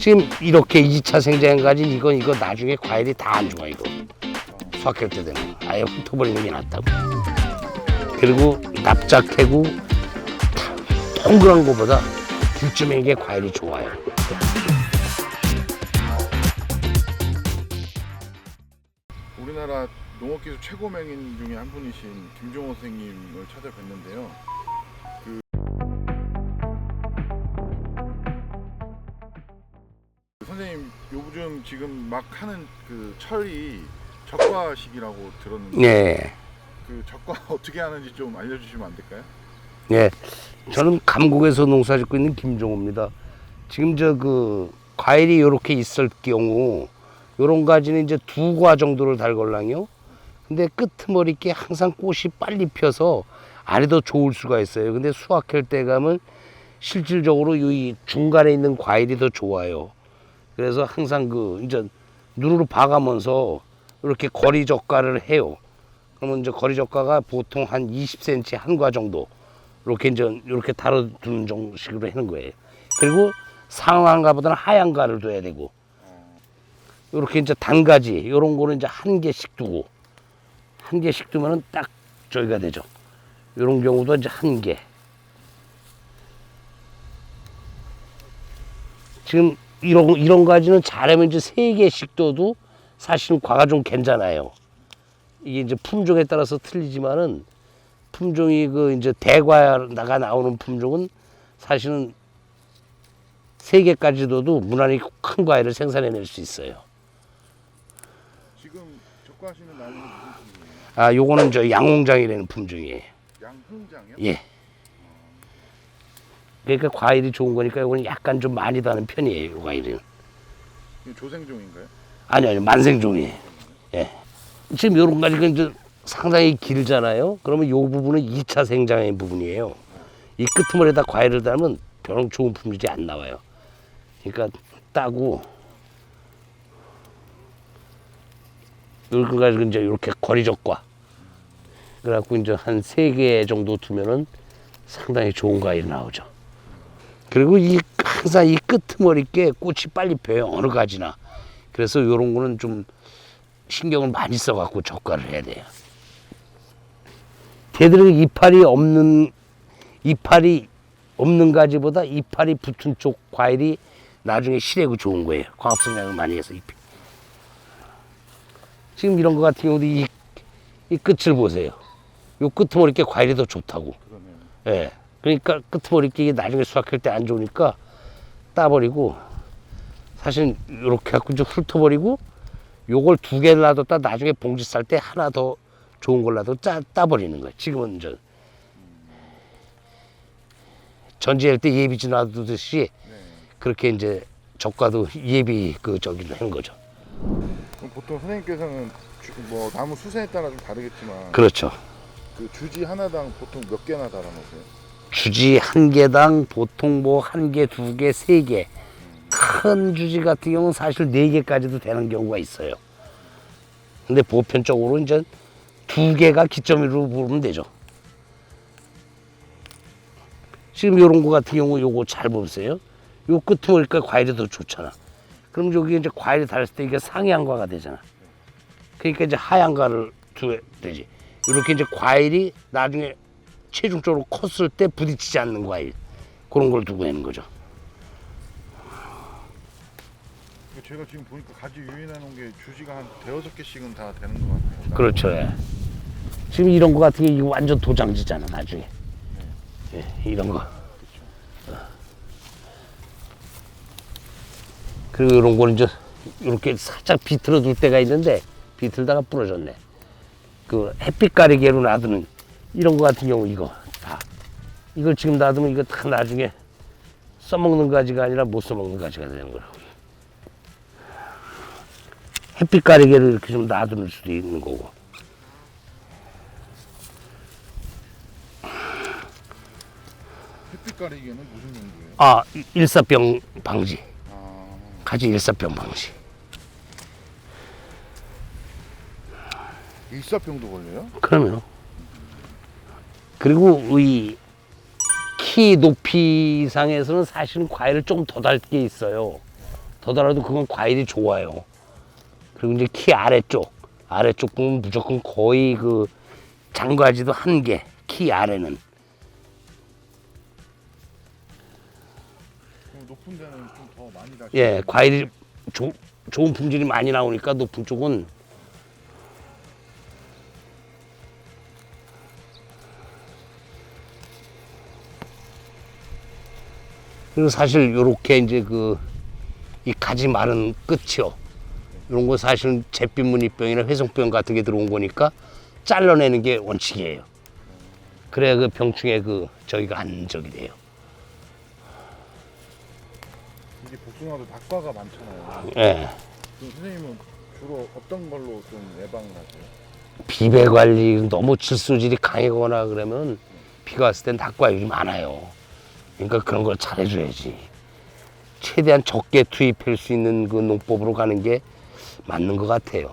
지금 이렇게 2차 생장 가진 이건 이거 나중에 과일이 다 안 좋아 이거. 수확할 때 되면 아예 훑어버리는 게 낫다고. 그리고 납작해고 다 동그란 거보다 귤쯤인 게 과일이 좋아요. 우리나라 농업기술 최고 명인 중에 한 분이신 김종호 선생님을 찾아뵀는데요. 그 지금 막 하는 그 철이 적과 시기라고 들었는데 네. 그 적과 어떻게 하는지 좀 알려주시면 안 될까요? 예. 저는 감곡에서 농사 짓고 있는 김종호입니다. 지금 저 그 과일이 이렇게 있을 경우 요런 가지는 이제 두 과 정도를 달걸랑요. 근데 끄트머리께 항상 꽃이 빨리 펴서 더 좋을 수가 있어요. 근데 수확할 때 가면 실질적으로 이 중간에 있는 과일이 더 좋아요. 그래서 항상 그 이제 누르르 봐가면서 이렇게 거리 적가를 해요. 그러면 이제 거리 적가가 보통 한 20cm 한과 정도. 이렇게 이제 이렇게 다뤄두는 정식으로 하는 거예요. 그리고 상한가보다는 하얀가를 둬야 되고 이렇게 이제 단가지 이런 거는 이제 한 개씩 두고 한 개씩 두면은 딱 저기가 되죠. 이런 경우도 이제 한 개. 지금 이런 이런 가지는 잘하면 이제 세 개씩 둬도 사실은 과가 좀 괜찮아요. 이게 이제 품종에 따라서 틀리지만은 품종이 그 이제 대과가 나오는 품종은 사실은 세 개까지 둬도 무난히 큰 과일을 생산해낼 수 있어요. 지금 적과하시는 나무는 무슨 품종이에요? 아, 요거는 저 양홍장이라는 품종이에요. 양흥장이요? 예. 그러니까 과일이 좋은 거니까 요거는 약간 좀 많이 다는 편이에요, 요 과일은. 조생종인가요? 아니, 아니, 만생종이에요. 예. 지금 요런 가지가 이제 상당히 길잖아요. 그러면 요 부분은 2차 생장의 부분이에요. 이 끄트머리에다 과일을 달면 별로 좋은 품질이 안 나와요. 그러니까 따고 요런 가지고 이제 이렇게 거리적과 그래갖고 이제 한 세 개 정도 두면은 상당히 좋은 과일이 나오죠. 그리고 이 항상 이 끄트머리께 꽃이 빨리 펴요 어느 가지나. 그래서 요런 거는 좀 신경을 많이 써 갖고 적과를 해야 돼요. 걔들은 이파리 없는 이파리 없는 가지보다 이파리 붙은 쪽 과일이 나중에 실하고 좋은 거예요. 광합성량을 많이 해서 잎이. 지금 이런 거 같은 경우도 이, 이 끝을 보세요. 요 끄트머리께 과일이 더 좋다고. 예. 그러니까 끄트머리께 이게 나중에 수확할 때 안 좋으니까 따버리고 사실 이렇게 갖고 이제 훑어버리고 요걸 두 개를 놔뒀다 나중에 봉지 쌀 때 하나 더 좋은 걸 놔도 짜, 따버리는 거예요. 지금은 이제 전지할 때 예비지 놔두듯이 네. 그렇게 이제 적과도 예비 그 저기를 한 거죠. 보통 선생님께서는 주- 뭐 나무 수세에 따라 좀 다르겠지만 그렇죠. 그 주지 하나당 보통 몇 개나 달아놓으세요? 주지 한 개당 보통 뭐 한 개, 두 개, 세 개. 큰 주지 같은 경우는 사실 네 개까지도 되는 경우가 있어요. 근데 보편적으로 이제 두 개가 기점으로 보면 되죠. 지금 요런 거 같은 경우 요거 잘 보세요. 요 끝에 오니까 과일이 더 좋잖아. 그럼 여기 이제 과일이 달았을 때 이게 상향과가 되잖아. 그러니까 이제 하향과를 두야 되지. 이렇게 이제 과일이 나중에 체중적으로 컸을 때 부딪히지 않는 과일 그런 걸 두고 있는 거죠. 제가 지금 보니까 가지 유인해 놓은 게 주지가 한 대여섯 개씩은 다 되는 것 같아요. 그렇죠. 예. 지금 이런 거 같은 게 이거 완전 도장지잖아 나중에. 예, 이런 거. 어. 그리고 이런 거는 이제 이렇게 살짝 비틀어 둘 때가 있는데 비틀다가 부러졌네. 그 햇빛 가리개로 놔두는 이런 거 같은 경우 이거 다 이걸 지금 놔두면 이거 다 나중에 써먹는 가지가 아니라 못 써먹는 가지가 되는 거라고. 햇빛 가리개를 이렇게 좀 놔두는 수도 있는 거고. 햇빛 가리개는 무슨 용도예요? 아, 이- 일사병 방지. 아, 가지 일사병 방지. 일사병도 걸려요? 그러면 그리고 이 키 높이 상에서는 사실은 과일을 좀 더 달 게 있어요. 더더라도 그건 과일이 좋아요. 그리고 이제 키 아래쪽, 아래쪽 보면 무조건 거의 그 장가지도 한 개, 키 아래는. 높은 데는 좀 더 많이 다시. 예, 과일이 조, 좋은 품질이 많이 나오니까 높은 쪽은 그리고 사실 요렇게 이제 그 이 가지 마른 끝이요. 이런 거 사실은 잿빛 무늬병이나 회성병 같은 게 들어온 거니까 잘라내는 게 원칙이에요. 그래야 그 병충해 그 저기가 안적이 돼요. 이게 복숭아도 낙과가 많잖아요. 예. 그럼 선생님은 주로 어떤 걸로 좀 예방을 하세요? 비배 관리 너무 질소질이 강하거나 그러면 비가 왔을 땐 닭과육이 많아요. 그러니까 그런 걸 잘해줘야지. 최대한 적게 투입할 수 있는 그 농법으로 가는 게 맞는 것 같아요.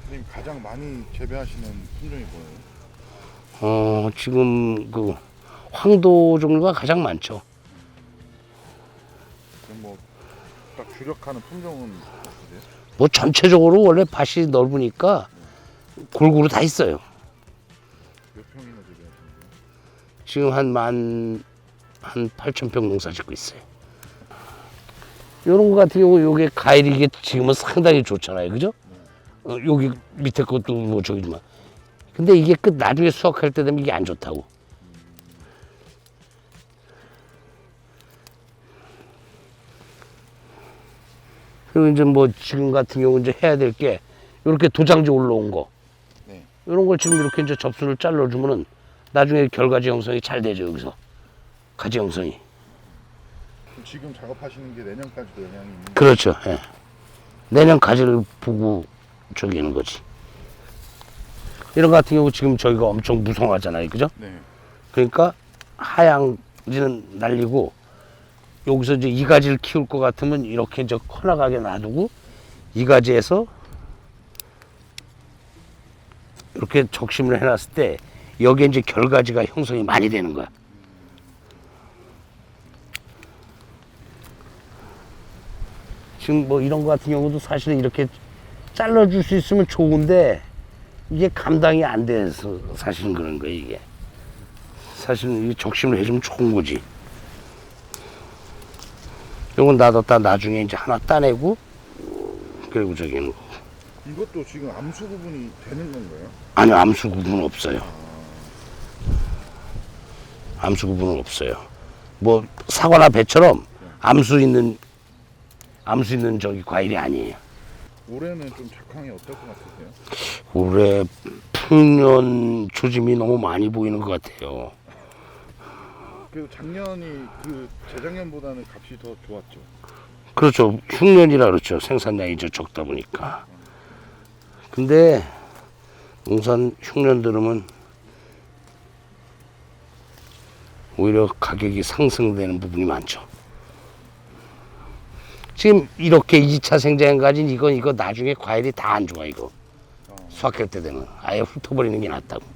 선생님 가장 많이 재배하시는 품종이 뭐예요? 어, 지금 그 황도 종류가 가장 많죠. 주력하는 품종은 어떠세요? 뭐 전체적으로 원래 밭이 넓으니까 골고루 다 있어요. 몇 평이나 거예요? 지금 한 만, 한 8천 평 농사 짓고 있어요. 요런 거 같은 경우 요게 과일이 이게 지금은 상당히 좋잖아요. 그죠? 어, 여기 밑에 것도 뭐 저기지만. 근데 이게 끝 나중에 수확할 때 되면 이게 안 좋다고. 그리고 이제 뭐 지금 같은 경우 이제 해야 될 게 이렇게 도장지 올라온 거. 네. 이런 걸 지금 이렇게 이제 접수를 잘라주면은 나중에 결과지 형성이 잘 되죠 여기서 가지 형성이 지금 작업하시는 게 내년까지도 영향이 있는 그렇죠 예. 내년 가지를 보고 저기 하는 거지 이런 거 같은 경우 지금 저희가 엄청 무성하잖아요 그죠 네. 그러니까 하양지는 날리고 여기서 이제 이 가지를 키울 것 같으면 이렇게 이제 커나가게 놔두고 이 가지에서 이렇게 적심을 해놨을 때 여기에 이제 결가지가 형성이 많이 되는 거야. 지금 뭐 이런 거 같은 경우도 사실은 이렇게 잘라줄 수 있으면 좋은데 이게 감당이 안 돼서 사실은 그런 거야 이게. 사실은 이 적심을 해주면 좋은 거지. 요건 놔뒀다 나중에 이제 하나 따내고 그리고 저기는 거. 이것도 지금 암수 구분이 되는 건가요? 아니 암수 구분은 없어요. 암수 구분은 없어요. 뭐 사과나 배처럼 암수 있는 암수 있는 저기 과일이 아니에요. 올해는 좀 작황이 어떨 것 같으세요? 올해 풍년 조짐이 너무 많이 보이는 것 같아요. 그래도 작년이 그 재작년보다는 값이 더 좋았죠. 그렇죠. 흉년이라 그렇죠. 생산량이 저 적다 보니까. 근데 농산 흉년 들으면 오히려 가격이 상승되는 부분이 많죠. 지금 이렇게 2차 생장 가진 이건 이거 나중에 과일이 다 안 좋아 이거. 수확할 때 되면 아예 훑어버리는 게 낫다고.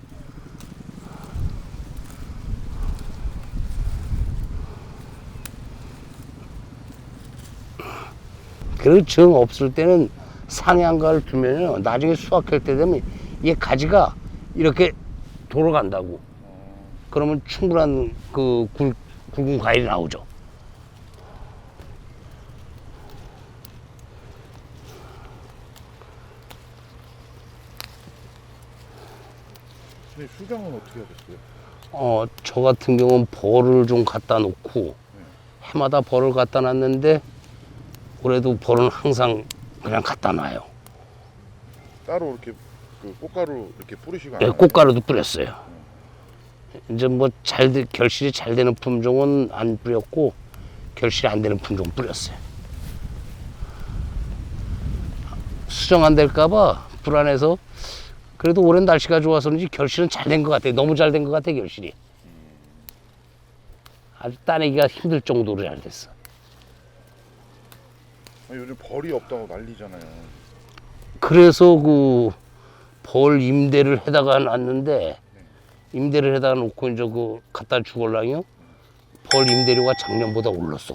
그리고 정 없을 때는 상향가를 두면요 나중에 수확할 때 되면 이게 가지가 이렇게 돌아간다고. 그러면 충분한 그 굵, 굵은 과일이 나오죠. 수정은 어떻게 하셨어요? 어, 저 같은 경우는 벌을 좀 갖다 놓고 해마다 벌을 갖다 놨는데 올해도 벌은 항상 그냥 갖다 놔요 따로 이렇게 그 꽃가루 이렇게 뿌리시고 안 예? 꽃가루도 뿌렸어요. 이제 뭐 잘 결실이 잘 되는 품종은 안 뿌렸고 결실이 안 되는 품종은 뿌렸어요. 수정 안 될까봐 불안해서 그래도 올해 날씨가 좋아서 그런지 결실은 잘 된 것 같아요. 너무 잘 된 것 같아 결실이. 아주 따내기가 힘들 정도로 잘 됐어. 아, 요즘 벌이 없다고 난리잖아요. 그래서 그 벌 임대를 해다가 놨는데 임대를 해다가 놓고 이제 그 갖다 주걸랑요. 벌 임대료가 작년보다 올랐어.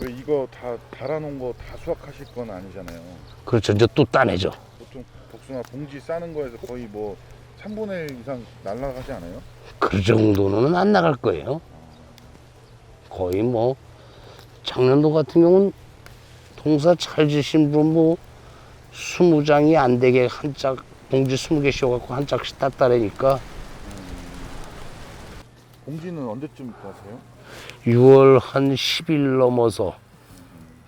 왜 이거 다 달아놓은 거 다 수확하실 건 아니잖아요. 그렇죠. 이제 또 따내죠. 보통 복숭아 봉지 싸는 거에서 거의 뭐 3분의 1 이상 날라가지 않아요? 그 정도는 안 나갈 거예요. 거의 뭐 작년도 같은 경우는 동사 잘 지신 분 뭐 스무 장이 안 되게 한 짝 봉지 스무 개 씌워갖고 한 짝씩 땄다라니까 봉지는 언제쯤 가세요? 6월 한 10일 넘어서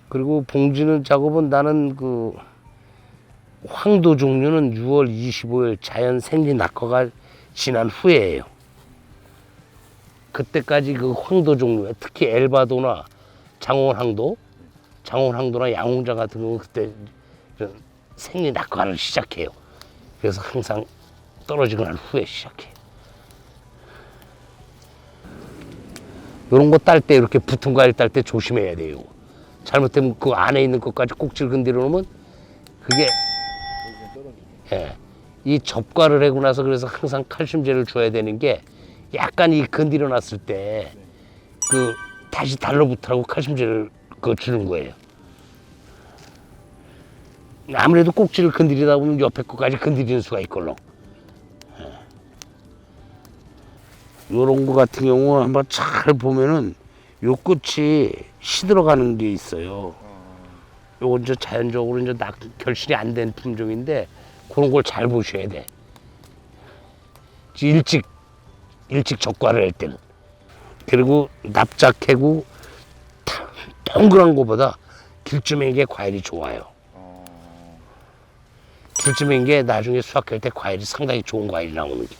그리고 봉지는 작업은 나는 그 황도 종류는 6월 25일 자연 생리 낙화가 지난 후에예요. 그때까지 그 황도 종류, 특히 엘바도나 장원항도, 장원항도나 양홍장 같은 경우 그때 저 생리 낙화를 시작해요. 그래서 항상 떨어지고 난 후에 시작해요. 이런 거 딸 때 이렇게 붙은 과일 딸 때 조심해야 돼요. 잘못되면 그 안에 있는 것까지 꼭지를 건드려 놓으면 그게 예, 이 접과를 하고 나서 그래서 항상 칼슘제를 줘야 되는 게 약간 이 건드려 놨을 때그 다시 달라붙으라고 칼슘제를 그 주는 거예요. 아무래도 꼭지를 건드리다 보면 옆에 것까지 건드리는 수가 있걸로. 요런 거 같은 경우 한번 잘 보면은 요 끝이 시들어가는 게 있어요. 요건 이제 자연적으로 이제 낙, 결실이 안 된 품종인데 그런 걸 잘 보셔야 돼. 일찍 일찍 적과를 할 때는 그리고 납작하고 타- 동그란 거보다 길쭉한 게 과일이 좋아요. 어... 길쭉한 게 나중에 수확할 때 과일이 상당히 좋은 과일이 나오는 게.